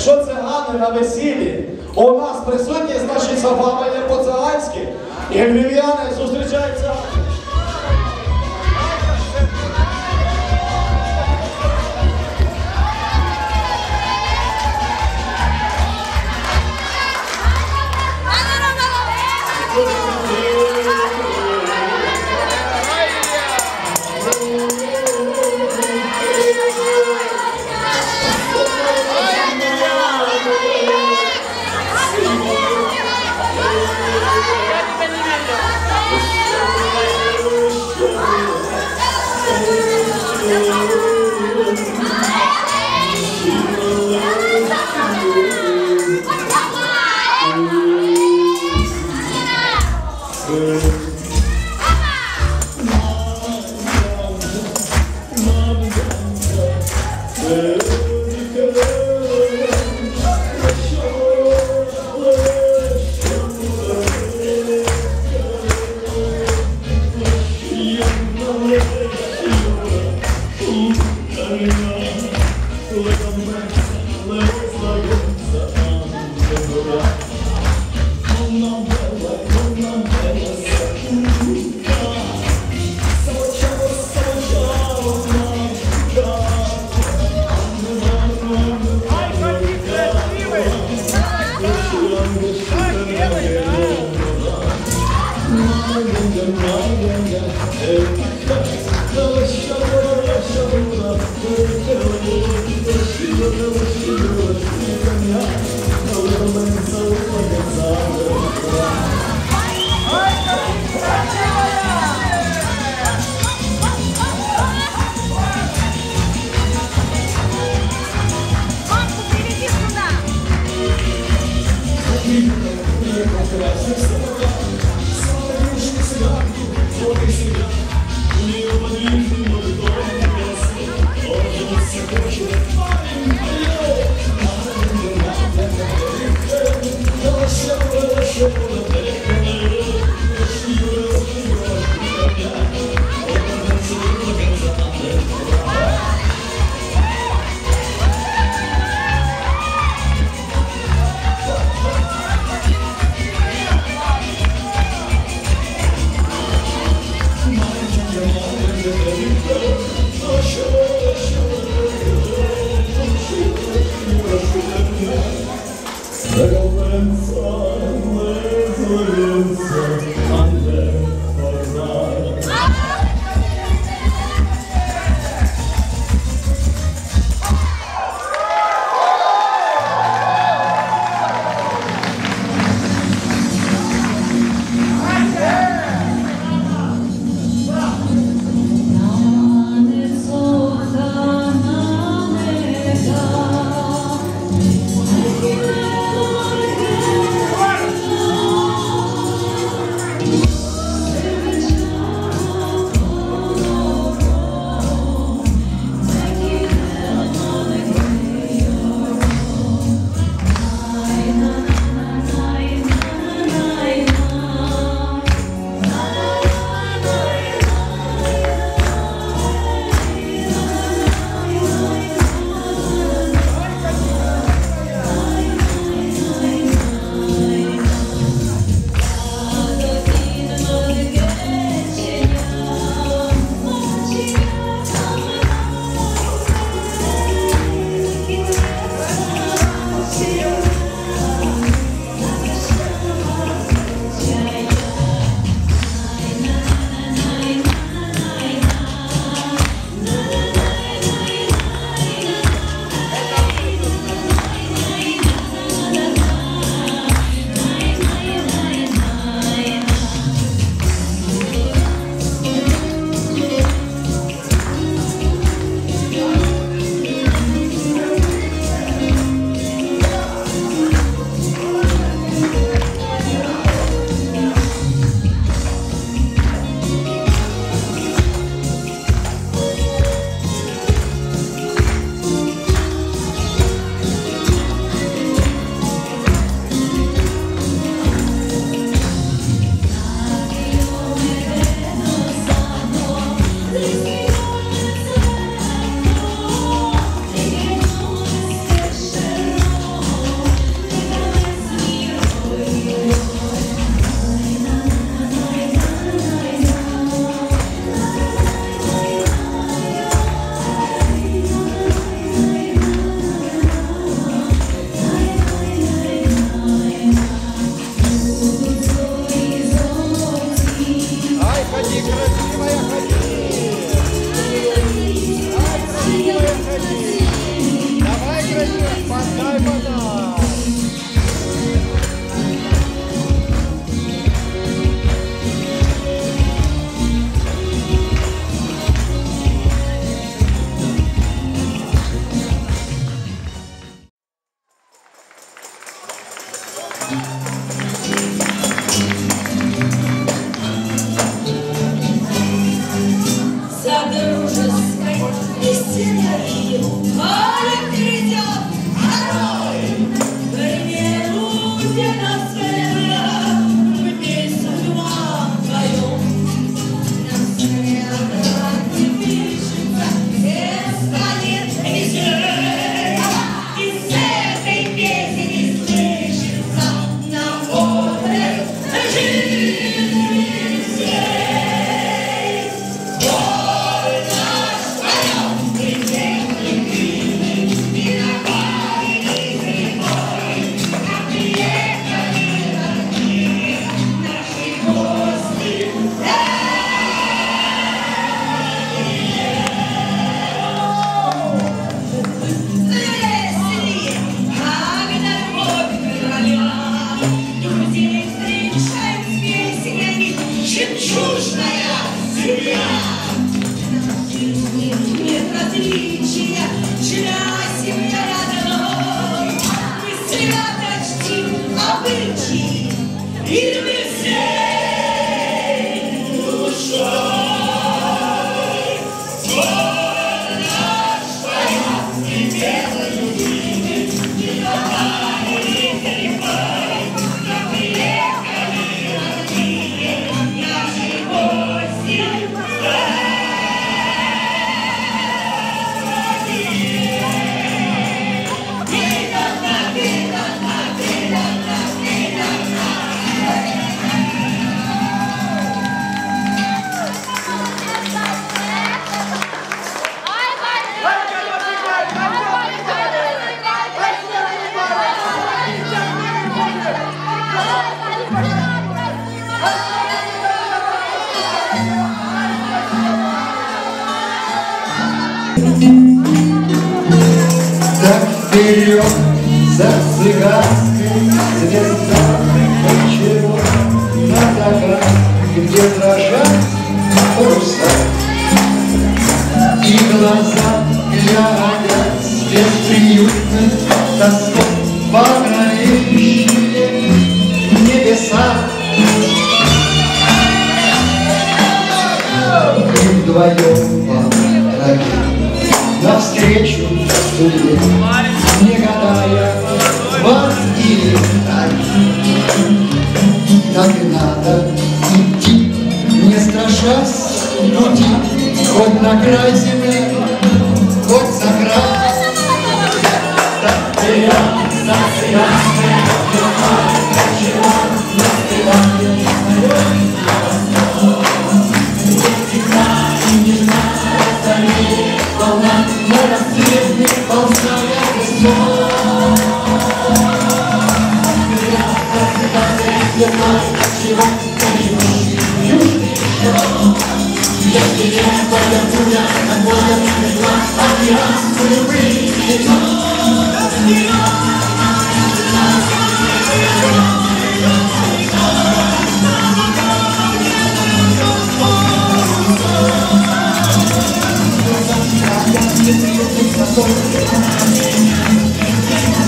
Якщо цигани на весіллі у нас присутні, значить, з вами не по-циганськи, і львів'яни зустрічаються. the mind and the Thank you. I Let go, let Обычай, и мы все. за цыганкой, так, так и надо идти, не страшась пути, хоть на край земли, хоть за край. Так.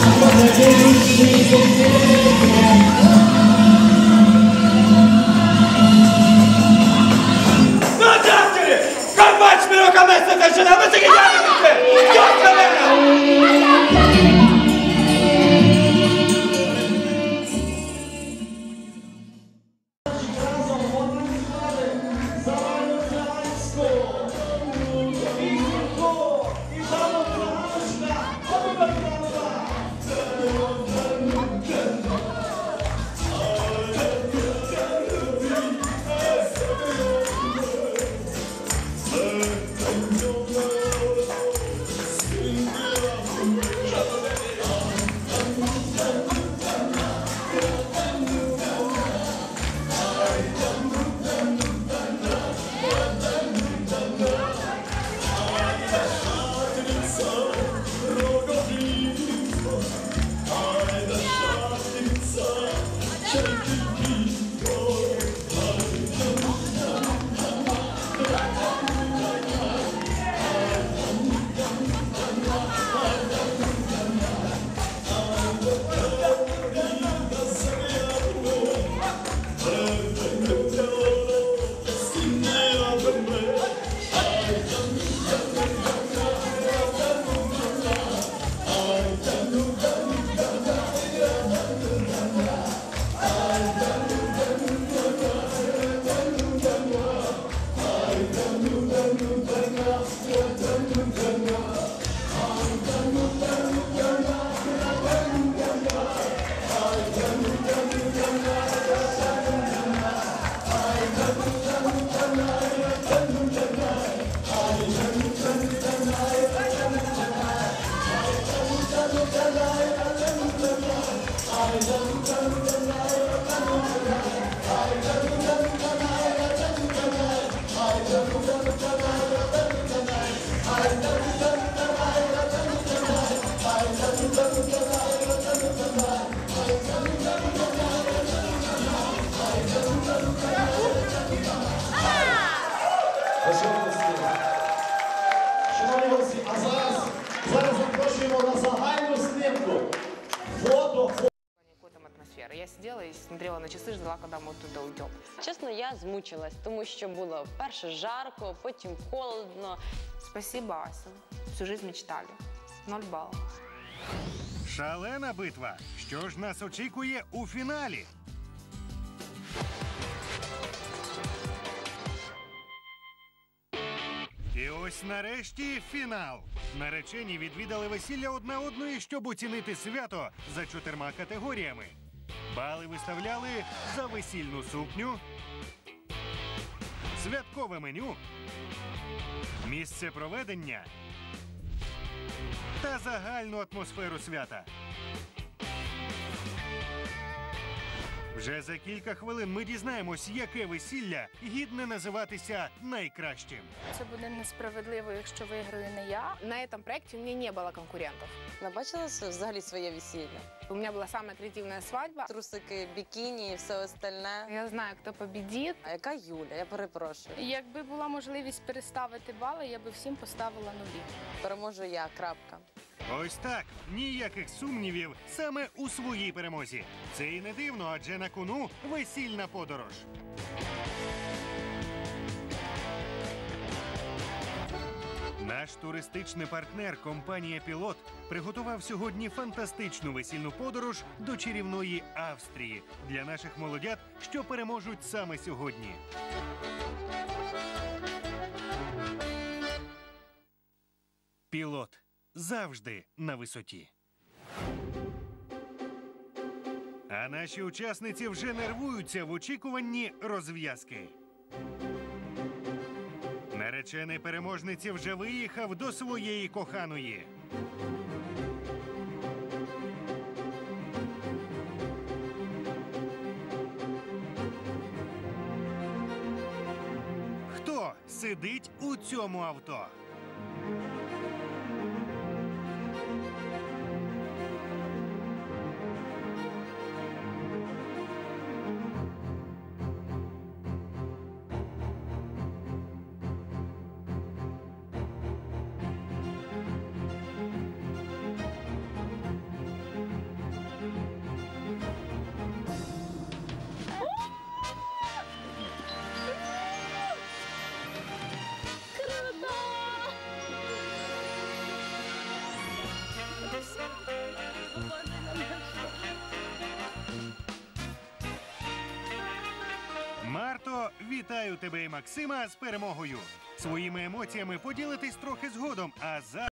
I'm gonna я змучилась, тому що було перше жарко, потім холодно. Спасибо, Ася. Всю жизнь мечтали. Ноль баллов. Шалена битва. Що ж нас очікує у фіналі? І ось нарешті фінал. Наречені відвідали весілля одна одної, щоб оцінити свято за чотирма категоріями. Бали виставляли за весільну сукню, святкове меню, місце проведення та загальну атмосферу свята. Вже за кілька хвилин ми дізнаємось, яке весілля гідне називатися найкращим. Це буде несправедливо, якщо виграю не я. На этом проекте у меня не было конкурентов. Ви бачили взагалі своє весілля? У меня была самая креативная свадьба. Трусики, бікіні і все остальне. Я знаю, кто победит. А яка Юля? Я перепрошую. Якби була можливість переставити бали, я би всім поставила нулі. Переможу я. Крапка. Ось так, ніяких сумнівів саме у своїй перемозі. Це і не дивно, адже на кону весільна подорож. Наш туристичний партнер компанія Пілот приготував сьогодні фантастичну весільну подорож до чарівної Австрії для наших молодят, що переможуть саме сьогодні. Пілот завжди на висоті. Наші учасниці вже нервуються в очікуванні розв'язки. Наречений переможниці вже виїхав до своєї коханої. Хто сидить у цьому авто? Вітаю тебе і Максима з перемогою. Своїми емоціями поділитись трохи згодом. А зараз.